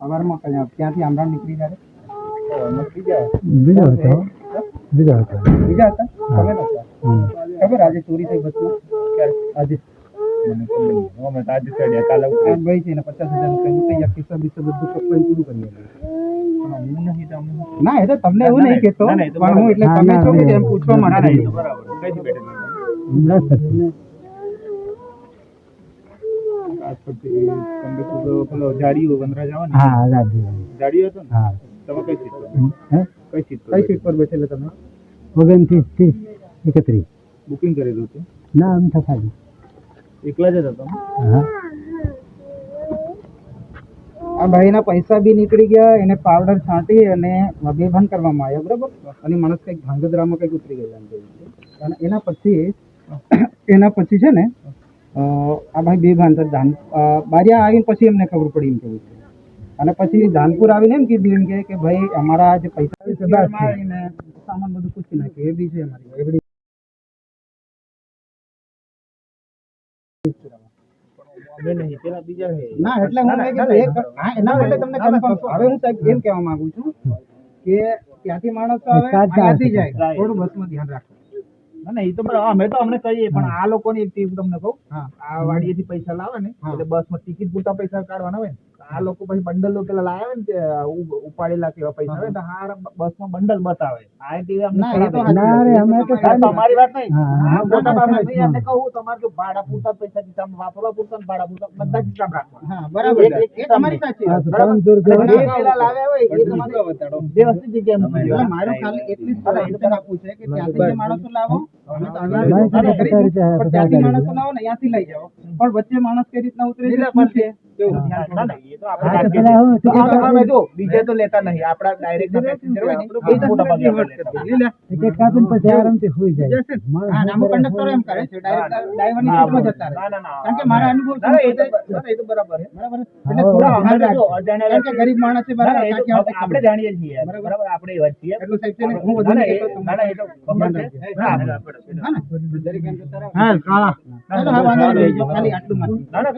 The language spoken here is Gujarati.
સવારમાં કયા- ત્યાંથી આમરામ નીકળી જાય? બીજો હતો. બીજો હતો. બીજા હતા? તમે નહોતા હમ. ખબર આજે ચોરી થઈ બસમાં આજે. આ ભાઈ છે ને પચાસ હજાર કઈ કિસ્સા બિસ્સા બધું કપાઈ પૂરું કરી. ના એ તો તમને એવું નહીં કેતો પણ હું એટલે ના, તમે ના, છો કે એમ પૂછવા માટે હમણાં જ થશે. હા રાજી હા. હે? કઈ સીટ પર બેઠેલા તમે? ઓગણત્રીસ ત્રીસ એકત્રીસ. બુકિંગ કરેલું હતું ના આમ તો ખાલી એકલા જ હતા હા. આ ભાઈના પૈસા બી નીકળી ગયા એને પાવડર છાંટી અને બેભાન કરવામાં આવ્યા બરાબર? અને માણસ કંઈક ભાંગદરામાં કંઈક ઉતરી ગયેલા અને એના પછી એના પછી છે ને આ ભાઈ બેભાન તો ધાન બારિયા આવીને પછી એમને ખબર પડી એમ કેવું છે. અને પછી ધાનપુર આવીને એમ કીધું એમ કે કે ભાઈ અમારા જે પૈસા સામાન બધું પૂછી નાખ્યું એ બી છે અમારી એવડી ના એટલે હું તમને હવે હું સાહેબ એમ કહેવા માંગુ છું કે ત્યાંથી માણસ આવે જાય. થોડું બસમાં ધ્યાન રાખો. ના એ તો અમે તો અમને કહીએ પણ આ લોકોની એક તમને કહું. હા. આ વાડીએથી પૈસા લાવે ને હા. એટલે બસમાં ટિકિટ પૂરતા પૈસા કાઢવાના હોય ને આ લોકો પછી બંડલો પેલા લાવે ને ઉપાડેલા કેવા પૈસા હોય તો હાર બસમાં બંડલ બતાવે. આ ટીવી અમને તમારી વાત નહીં. હા, હા, હા, હા, એમને કહું તમારે જો ભાડા પૂરતા જ પૈસા ખિસ્સામાં વાપરવા પૂરતા ભાડા પૂરતા બધા ખિસ્સામાં રાખવા હા બરાબર એ તમારી સાચી હા, જે પેલા લાવ્યા હોય એ તમારે વ્યવસ્થિત જગ્યાએ મૂકી એટલે દેવાના. મારું ખાલી એટલી જ આપવું છે કે ત્યાંથી માણસો લાવો પણ વચ્ચે માણસ કઈ રીતના ઉતરે બીજે તો લેતા નહીં. આપડા ડાયરેક્ટ પછી આરામથી સુઈ જાય. કંડક્ટરો એમ કરે છે. ડાયરેક્ટ ડ્રાઈવરની જતા રહે. કારણ કે મારા અનુભવ એ તો બરાબર એટલે ગરીબ માણસ છે બરાબર આપણે જાણીએ છીએ. બરાબર. બરાબર આપણે એવા છીએ. એટલું સાહેબ છે હું એ- ના, એ તો ના, ને? આટલું ના, ના,